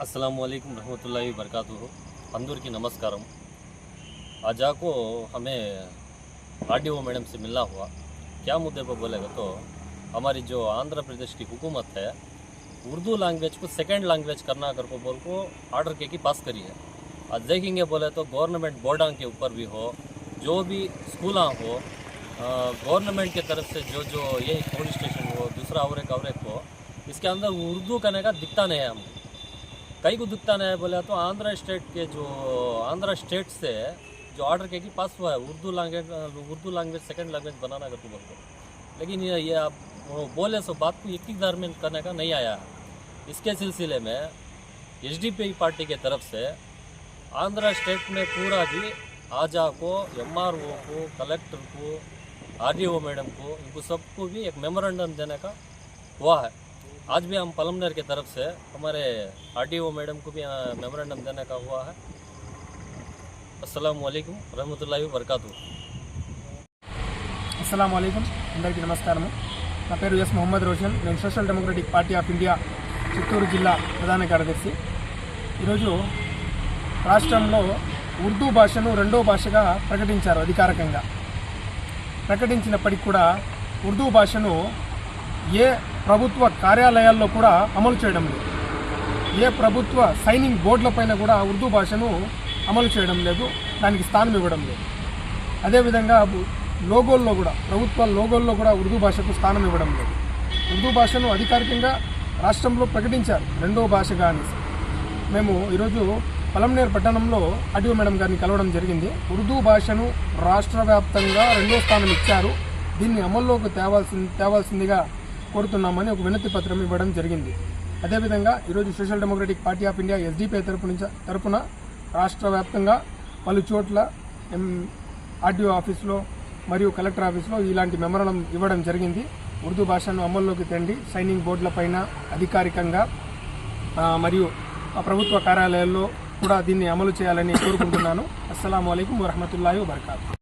अस्सलाम वालेकुम रहमतुल्लाहि वबरकातुहू अंदूर की नमस्कार आज आपको हमें आर डी ओ मैडम से मिलना हुआ। क्या मुद्दे पर बोलेगा? तो हमारी जो आंध्र प्रदेश की हुकूमत है, उर्दू लैंग्वेज को सेकेंड लैंग्वेज करना कर को बोल को ऑर्डर के की पास करी है। आज देखेंगे बोले तो गवर्नमेंट बोर्डा के ऊपर भी हो, जो भी स्कूल हो गवर्नमेंट की तरफ़ से जो जो ये पुलिस स्टेशन हो, दूसरा और एक और एक हो, इसके अंदर उर्दू करने का दिखता नहीं है हमको। कई को दिखता नहीं है बोले तो आंध्र स्टेट के जो आंध्र स्टेट से जो ऑर्डर के की पास हुआ है Urdu language Urdu language second language बनाना करके बोलते लेकिन ये ये आप बोले सो बात को एक ही में करने का नहीं आया इसके सिलसिले में एच पार्टी के तरफ़ से आंध्र स्टेट में पूरा भी आजा को एम को कलेक्टर को आर मैडम को इनको सबको भी एक मेमोरेंडम देने का हुआ है आज भी हम पलमनर की तरफ से हमारे आर मैडम को भी मेमोरेंडम देने का हुआ है अस्सलाम वालेकुम रहमतुल्लाहि वबरकातुहू అస్సలం అయికం అందరికీ నమస్కారము నా పేరు ఎస్ మొహమ్మద్ రోషన్ నేను social democratic party of India Chittoor జిల్లా ప్రధాన కార్యదర్శి ఈరోజు రాష్ట్రంలో ఉర్దూ భాషను రెండో భాషగా ప్రకటించారు అధికారికంగా ప్రకటించినప్పటికీ కూడా ఉర్దూ భాషను ఏ ప్రభుత్వ కార్యాలయాల్లో కూడా అమలు చేయడం లేదు. ఏ ప్రభుత్వ సైనింగ్ బోర్డులపైన కూడా ఉర్దూ భాషను అమలు చేయడం లేదు దానికి స్థానం ఇవ్వడం లేదు. అదేవిధంగా లోగోల్లో కూడా ప్రభుత్వ లోగోల్లో కూడా ఉర్దూ భాషకు స్థానం ఇవ్వడం లేదు. ఉర్దూ భాషను అధికారికంగా రాష్ట్రంలో ప్రకటించారు రెండో భాషగా అనేసి. మేము ఈరోజు పలంనేర్ పట్టణంలో అడివి మేడం గారిని కలవడం జరిగింది. ఉర్దూ భాషను రాష్ట్ర వ్యాప్తంగా రెండో స్థానం ఇచ్చారు. దీన్ని అమల్లోకి తేవాల్సింది తేవాల్సిందిగా కోరుతున్నామని ఒక వినతి పత్రం ఇవ్వడం జరిగింది. అదేవిధంగా ఈరోజు Social Democratic Party of India SDPI తరపు నుంచి తరపున రాష్ట్ర వ్యాప్తంగా పలు చోట్ల ఎం ఆర్డీఓ ఆఫీస్లో మరియు కలెక్టర్ ఆఫీస్లో ఇలాంటి మెమరణం ఇవ్వడం జరిగింది. ఉర్దూ భాషను అమల్లోకి తెండి సైనింగ్ బోర్డులపైన అధికారికంగా మరియు ప్రభుత్వ కార్యాలయాల్లో కూడా దీన్ని అమలు చేయాలని కోరుకుంటున్నాను. అస్సలం అయికం వరహమతుల్లాhi వబర్కాతు